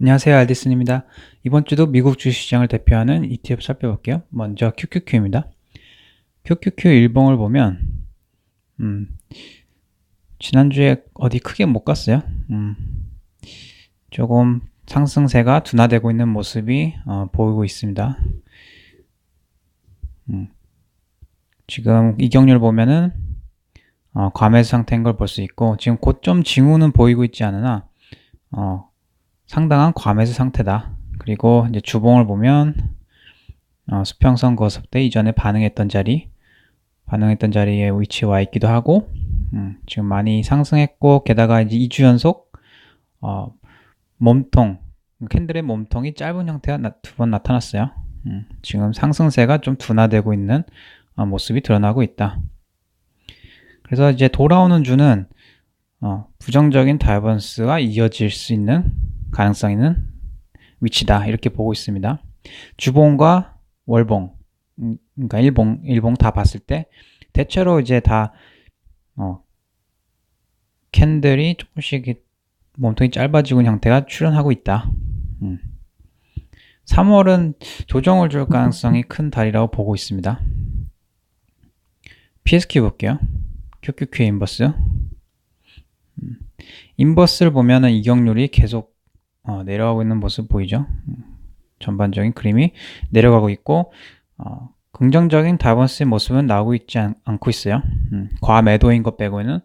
안녕하세요. 알디슨입니다. 이번 주도 미국 주식시장을 대표하는 ETF 살펴볼게요. 먼저 QQQ입니다. QQQ 일봉을 보면 음, 지난주에 어디 크게 못 갔어요. 음, 조금 상승세가 둔화되고 있는 모습이 어, 보이고 있습니다. 음, 지금 이격률 보면은 어, 과매수 상태인 걸 볼 수 있고 지금 고점 징후는 보이고 있지 않으나 어, 상당한 과매수 상태다. 그리고 이제 주봉을 보면 어, 수평선 거습 때 이전에 반응했던 자리, 반응했던 자리에 위치해 와 있기도 하고 음, 지금 많이 상승했고 게다가 이제 2주 연속 어, 몸통 캔들의 몸통이 짧은 형태가 두 번 나타났어요. 음, 지금 상승세가 좀 둔화되고 있는 어, 모습이 드러나고 있다. 그래서 이제 돌아오는 주는 어, 부정적인 다이버스가 이어질 수 있는 가능성 있는 위치다 이렇게 보고 있습니다. 주봉과 월봉, 음, 그러니까 일봉, 일봉 다 봤을 때 대체로 이제 다 어, 캔들이 조금씩 몸통이 짧아지고 형태가 출현하고 있다. 음. 3월은 조정을 줄 가능성이 큰 달이라고 보고 있습니다. PSQ 볼게요. QQQ 인버스. 음. 인버스를 보면은 이격률이 계속 어, 내려가고 있는 모습 보이죠? 전반적인 그림이 내려가고 있고 어, 긍정적인 다이버스의 모습은 나오고 있지 않, 고 있어요. 음, 과매도인 것 빼고는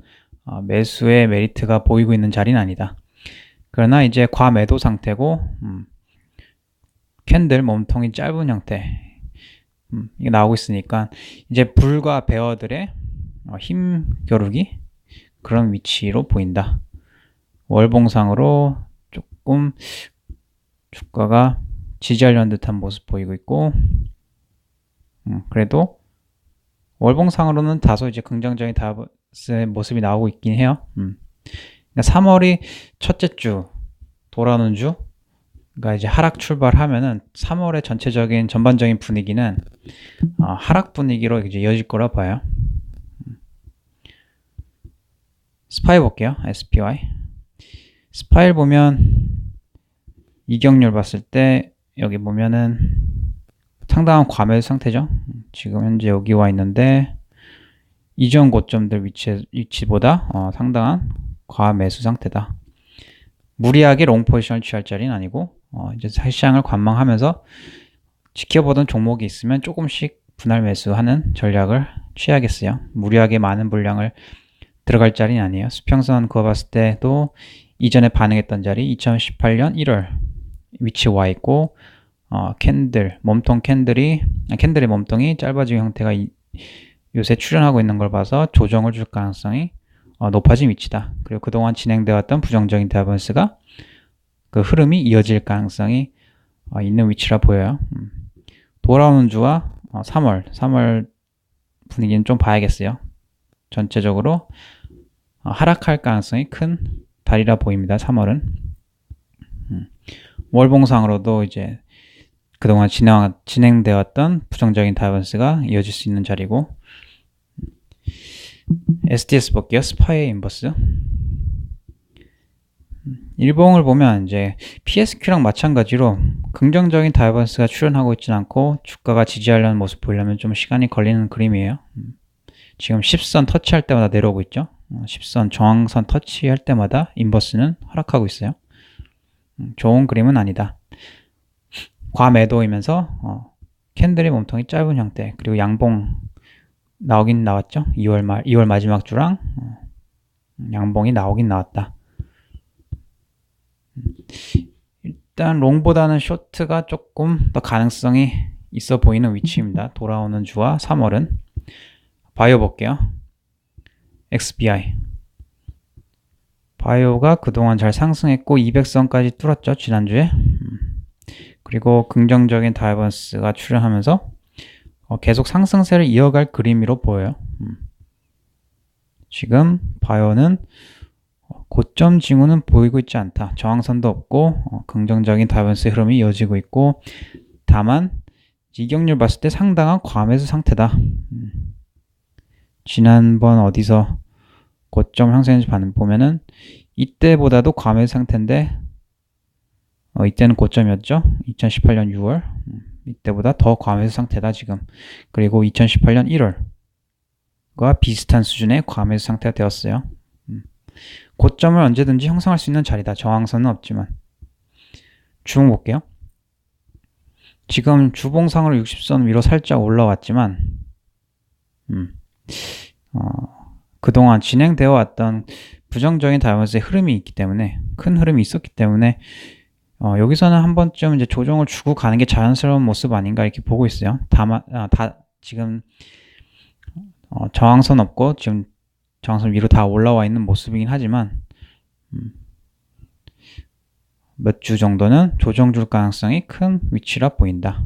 어, 매수의 메리트가 보이고 있는 자리는 아니다. 그러나 이제 과매도 상태고 음, 캔들 몸통이 짧은 형태 음, 이게 나오고 있으니까 이제 불과 베어들의 어, 힘 겨루기 그런 위치로 보인다. 월봉상으로 조금 주가가 지지하려는 듯한 모습 보이고 있고 음, 그래도 월봉상으로는 다소 이제 긍정적인 다스의 모습이 나오고 있긴 해요. 음. 그러니까 3월이 첫째 주 돌아오는 주 그러니까 이제 하락 출발하면은 3월의 전체적인 전반적인 분위기는 어, 하락 분위기로 이제 이어질 거라 봐요. 음. 스파이 볼게요. SPY. 스파일 보면 이격률 봤을 때 여기 보면은 상당한 과매수 상태죠. 지금 현재 여기 와 있는데 이전 고점들 위치, 위치 보다 어, 상당한 과매수 상태다. 무리하게 롱 포지션을 취할 자리는 아니고 어, 이제 시장을 관망하면서 지켜보던 종목이 있으면 조금씩 분할 매수하는 전략을 취하겠어요. 무리하게 많은 물량을 들어갈 자리는 아니에요. 수평선 그어봤을 때도 이전에 반응했던 자리 2018년 1월 위치 와 있고 어, 캔들 몸통 캔들이 아, 캔들의 몸통이 짧아진 형태가 이, 요새 출현하고 있는 걸 봐서 조정을 줄 가능성이 어, 높아진 위치다. 그리고 그동안 진행되었던 부정적인 다이버스가 그 흐름이 이어질 가능성이 어, 있는 위치라 보여요. 음. 돌아오는 주와 어, 3월, 3월 분위기는 좀 봐야겠어요. 전체적으로 어, 하락할 가능성이 큰 달이라 보입니다. 3월은. 음. 월봉상으로도 이제 그동안 진행, 진행되었던 부정적인 다이버스가 이어질 수 있는 자리고 SDS 볼게요. 스파이 인버스. 일봉을 보면 이제 PSQ랑 마찬가지로 긍정적인 다이버스가 출현하고 있지는 않고 주가가 지지하려는 모습 보이려면 좀 시간이 걸리는 그림이에요. 지금 10선 터치할 때마다 내려오고 있죠. 10선 저항선 터치할 때마다 인버스는 하락하고 있어요. 음, 좋은 그림은 아니다. 과매도이면서 어, 캔들의 몸통이 짧은 형태 그리고 양봉 나오긴 나왔죠. 2월 말 2월 마지막 주랑 어, 양봉이 나오긴 나왔다. 음, 일단 롱보다는 쇼트가 조금 더 가능성이 있어 보이는 위치입니다. 돌아오는 주와 3월은 바이오 볼게요. XBI 바이오가 그동안 잘 상승했고 200선까지 뚫었죠. 지난주에 음. 그리고 긍정적인 다이버스가 출현하면서 어, 계속 상승세를 이어갈 그림으로 보여요. 음. 지금 바이오는 고점 징후는 보이고 있지 않다. 저항선도 없고 어, 긍정적인 다이버스 흐름이 이어지고 있고 다만 이격률 봤을 때 상당한 과매수 상태다. 음. 지난번 어디서 고점 형성인지 보면은 이때보다도 과매 상태인데 어, 이때는 고점이었죠. 2018년 6월. 음, 이때보다 더 과매수 상태다 지금. 그리고 2018년 1월과 비슷한 수준의 과매수 상태가 되었어요. 음, 고점을 언제든지 형성할 수 있는 자리다. 저항선은 없지만. 주봉 볼게요. 지금 주봉상으로 60선 위로 살짝 올라왔지만 음, 어, 그동안 진행되어 왔던 부정적인 다이아몬드의 흐름이 있기 때문에 큰 흐름이 있었기 때문에 어, 여기서는 한 번쯤 이제 조정을 주고 가는 게 자연스러운 모습 아닌가 이렇게 보고 있어요. 다만 아, 다 지금 어, 저항선 없고 지금 저항선 위로 다 올라와 있는 모습이긴 하지만 음, 몇주 정도는 조정 줄 가능성이 큰 위치라 보인다.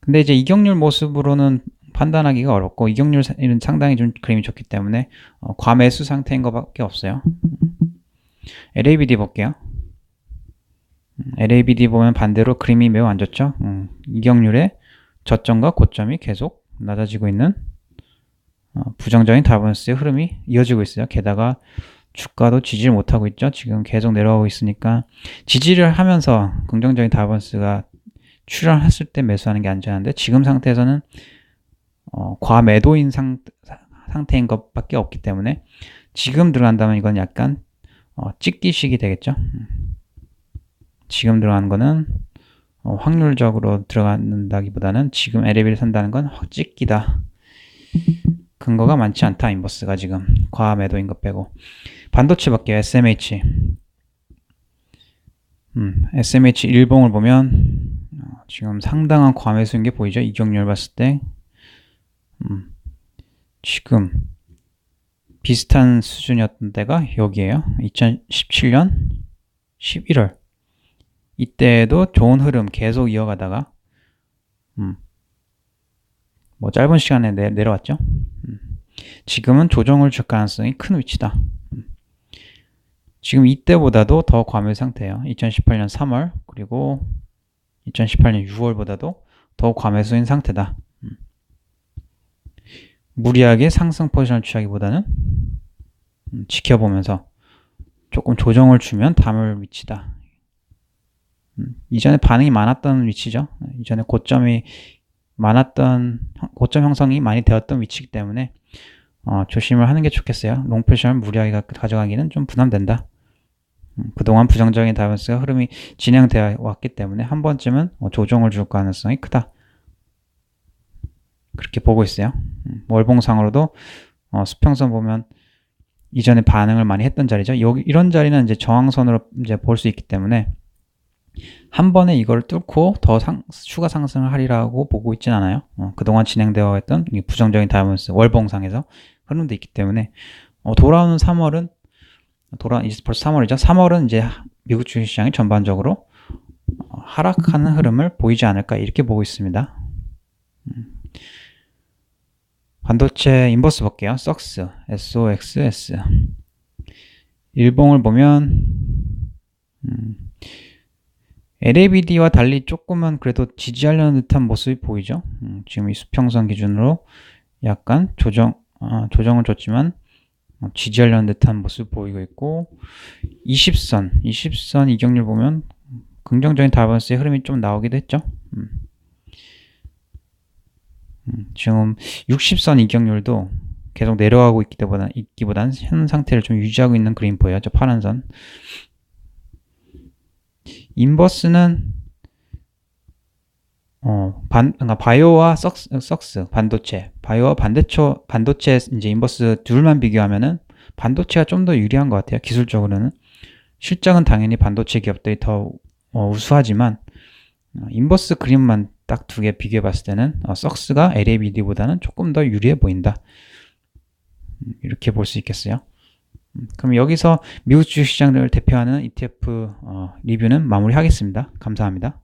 근데 이제 이격률 모습으로는 판단하기가 어렵고 이격률은 상당히 좀 그림이 좋기 때문에 어, 과매수 상태인 것밖에 없어요. LABD 볼게요. LABD 보면 반대로 그림이 매우 안 좋죠. 음, 이격률의 저점과 고점이 계속 낮아지고 있는 어, 부정적인 다이버스의 흐름이 이어지고 있어요. 게다가 주가도 지지를 못하고 있죠. 지금 계속 내려가고 있으니까 지지를 하면서 긍정적인 다이버스가 출현했을 때 매수하는 게 안전한데 지금 상태에서는 어, 과매도인 상, 상태인 것밖에 없기 때문에 지금 들어간다면 이건 약간 어, 찍기식이 되겠죠. 지금 들어가는 거는 어, 확률적으로 들어간다기보다는 지금 LAB를 산다는 건 확 찍기다. 근거가 많지 않다 인버스가 지금. 과매도인 것 빼고. 반도체 볼게요 SMH 음, SMH 일봉을 보면 어, 지금 상당한 과매수인 게 보이죠? 이격률 봤을 때 음, 지금 비슷한 수준이었던 때가 여기에요. 2017년 11월. 이때도 좋은 흐름 계속 이어가다가 음, 뭐 짧은 시간에 내, 내려왔죠. 음, 지금은 조정을 줄 가능성이 큰 위치다. 음, 지금 이때보다도 더 과밀 상태예요. 2018년 3월 그리고 2018년 6월보다도 더 과매수인 상태다. 무리하게 상승 포지션을 취하기보다는 음, 지켜보면서 조금 조정을 주면 담을 위치다. 음, 이전에 반응이 많았던 위치죠. 이전에 고점이 많았던 고점 형성이 많이 되었던 위치이기 때문에 어, 조심을 하는 게 좋겠어요. 롱 포지션을 무리하게 가져가기는 좀 부담된다. 음, 그동안 부정적인 다이버스가 흐름이 진행되어 왔기 때문에 한 번쯤은 어, 조정을 줄 가능성이 크다. 그렇게 보고 있어요. 음, 월봉상으로도 어, 수평선 보면 이전에 반응을 많이 했던 자리죠. 여기 이런 자리는 이제 저항선으로 이제 볼 수 있기 때문에 한 번에 이걸 뚫고 더 상, 추가 상승을 하리라고 보고 있진 않아요. 어, 그동안 진행되어 있던 부정적인 다이아몬드 월봉상에서 흐름도 있기 때문에 어, 돌아오는 3월은 돌아 이제 벌써 3월이죠. 3월은 이제 미국 주식시장이 전반적으로 어, 하락하는 흐름을 보이지 않을까 이렇게 보고 있습니다. 음. 반도체 인버스 볼게요. 썩스, SOXS. 일봉을 보면, 음, LABD와 달리 조금은 그래도 지지하려는 듯한 모습이 보이죠. 음, 지금 이 수평선 기준으로 약간 조정, 어, 조정을 줬지만, 어, 지지하려는 듯한 모습 보이고 있고, 20선, 20선 이격률 보면 긍정적인 다이버스의 흐름이 좀 나오기도 했죠. 음. 음, 지금 60선 이격률도 계속 내려가고 있기 때보다 있기보다는 현 상태를 좀 유지하고 있는 그림 보여요. 저 파란 선. 인버스는 어, 반, 그러니까 바이오와 썩스, 썩스, 반도체, 바이오와 반대초, 반도체 이제 인버스 둘만 비교하면은 반도체가 좀 더 유리한 것 같아요. 기술적으로는. 실적은 당연히 반도체 기업들이 더 어, 우수하지만 어, 인버스 그림만 딱 두 개 비교해 봤을 때는 어, 썩스가 LABD보다는 조금 더 유리해 보인다. 음, 이렇게 볼 수 있겠어요. 음, 그럼 여기서 미국 주식시장을 대표하는 ETF 어, 리뷰는 마무리하겠습니다. 감사합니다.